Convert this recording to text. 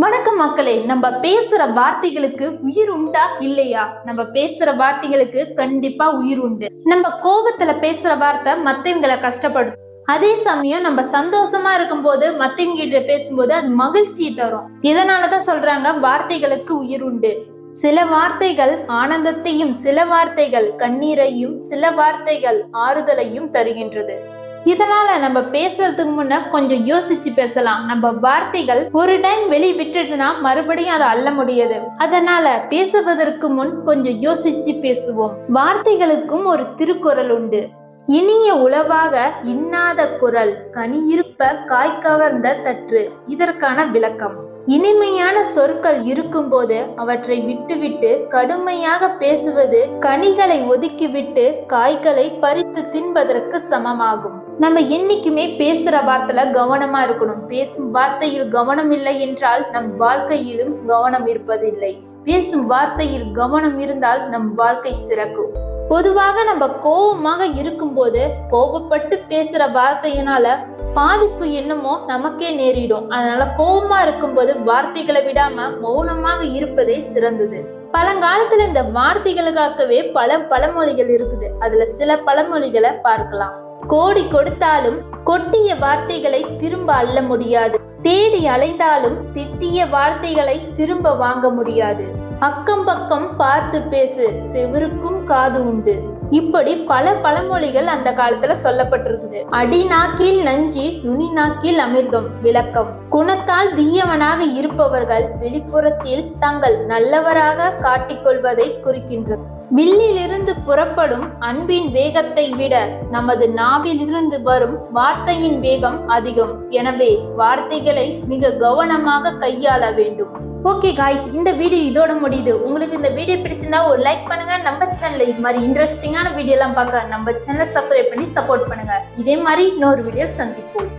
வணக்கம் மக்களே நம்ம பேசுற வார்த்தைகளுக்கு உயிர் உண்டா இல்லையா? நம்ம பேசுற வார்த்தைகளுக்கு கண்டிப்பா உயிர் உண்டு. நம்ம கோபத்துல பேசுற வார்த்தை மத்தவங்களை கஷ்டப்படுத்தும். அதே சமயம் நம்ம சந்தோஷமா இருக்கும்போது மத்தவங்க கிட்ட பேசும்போது அது மகிழ்ச்சியை தரும். இதனாலதான் சொல்றாங்க வார்த்தைகளுக்கு உயிர் உண்டு. சில வார்த்தைகள் ஆனந்தத்தையும் சில வார்த்தைகள் கண்ணீரையும் சில வார்த்தைகள் ஆறுதலையும் தருகின்றது. இதனால நம்ம பேசுறதுக்கு முன்ன கொஞ்சம் யோசிச்சு பேசலாம். நம்ம வார்த்தைகள் ஒரு டைம் வெளியே விட்டுட்டுனா மறுபடியும் அதை அள்ள முடியாது. அதனால பேசுவதற்கு முன் கொஞ்சம் யோசிச்சு பேசுவோம். வார்த்தைகளுக்கும் ஒரு திருக்குறள் உண்டு. இனிய உளவாக இன்னாத குரல் கனி இருப்ப காய் கவர்ந்த தற்று. இதற்கான விளக்கம். இனிமையான சொற்கள் இருக்கும்போது அவற்றை விட்டுவிட்டு கடுமையாக பேசுவது கனிகளை ஒதுக்கிவிட்டு காய்களை பறித்து தின்பதற்கு சமமாகும். நம்ம என்னைக்குமே பேசுற வார்த்தையில கவனமா இருக்கணும். பேசும் வார்த்தையில் கவனம் இல்லை என்றால் நம் வாழ்க்கையிலும் கவனம் இருப்பதில்லை. பேசும் வார்த்தையில் கவனம் இருந்தால் நம் வாழ்க்கை சிறக்கும். பொதுவாக நம்ம கோபமாக இருக்கும்போது கோபப்பட்டு பேசுற வார்த்தையினால பாதிப்பு என்னமோ நமக்கே நேரிடும். அதனால கோபமா இருக்கும்போது வார்த்தைகளை விடாம மௌனமாக இருப்பதே சிறந்தது. பழங்காலத்துல இந்த வார்த்தைகளுக்காகவே பல பழமொழிகள் இருக்குது. அதுல சில பழமொழிகளை பார்க்கலாம். கோடி கொடுத்தாலும் கொட்டிய வார்த்தைகளை திரும்ப அள்ள முடியாது. தேடி அலைந்தாலும் திட்டிய வார்த்தைகளை திரும்ப வாங்க முடியாது. அக்கம் பக்கம் பார்த்து பேசு செவிருக்கும் காது உண்டு. இப்படி பல பழமொழிகள் அந்த காலத்துல சொல்லப்பட்டிருக்குது அடி நாக்கில் நஞ்சி நுனி நாக்கில் அமிர்தம் விளக்கம். குணத்தால் தீயவனாக இருப்பவர்கள் வெளிப்புறத்தில் தங்கள் நல்லவராக காட்டிக்கொள்வதை குறிக்கின்றது. வில்லிலிருந்து புறப்படும் அன்பின் வேகத்தை விட நமது நாவிலிருந்து வரும் வார்த்தையின் வேகம் அதிகம். எனவே வார்த்தைகளை மிக கவனமாக கையாள வேண்டும். ஓகே காய்ஸ் இந்த வீடியோ இதோட முடியுது. உங்களுக்கு இந்த வீடியோ பிடிச்சிருந்தா ஒரு லைக் பண்ணுங்க. நம்ம சேனல் இது மாதிரி இன்ட்ரெஸ்டிங்கான வீடியோ எல்லாம் பார்க்க நம்ம சேனலை சப்ஸ்கிரைப் பண்ணி சப்போர்ட் பண்ணுங்க. இதே மாதிரி இன்னொரு வீடியோ சந்திப்போம்.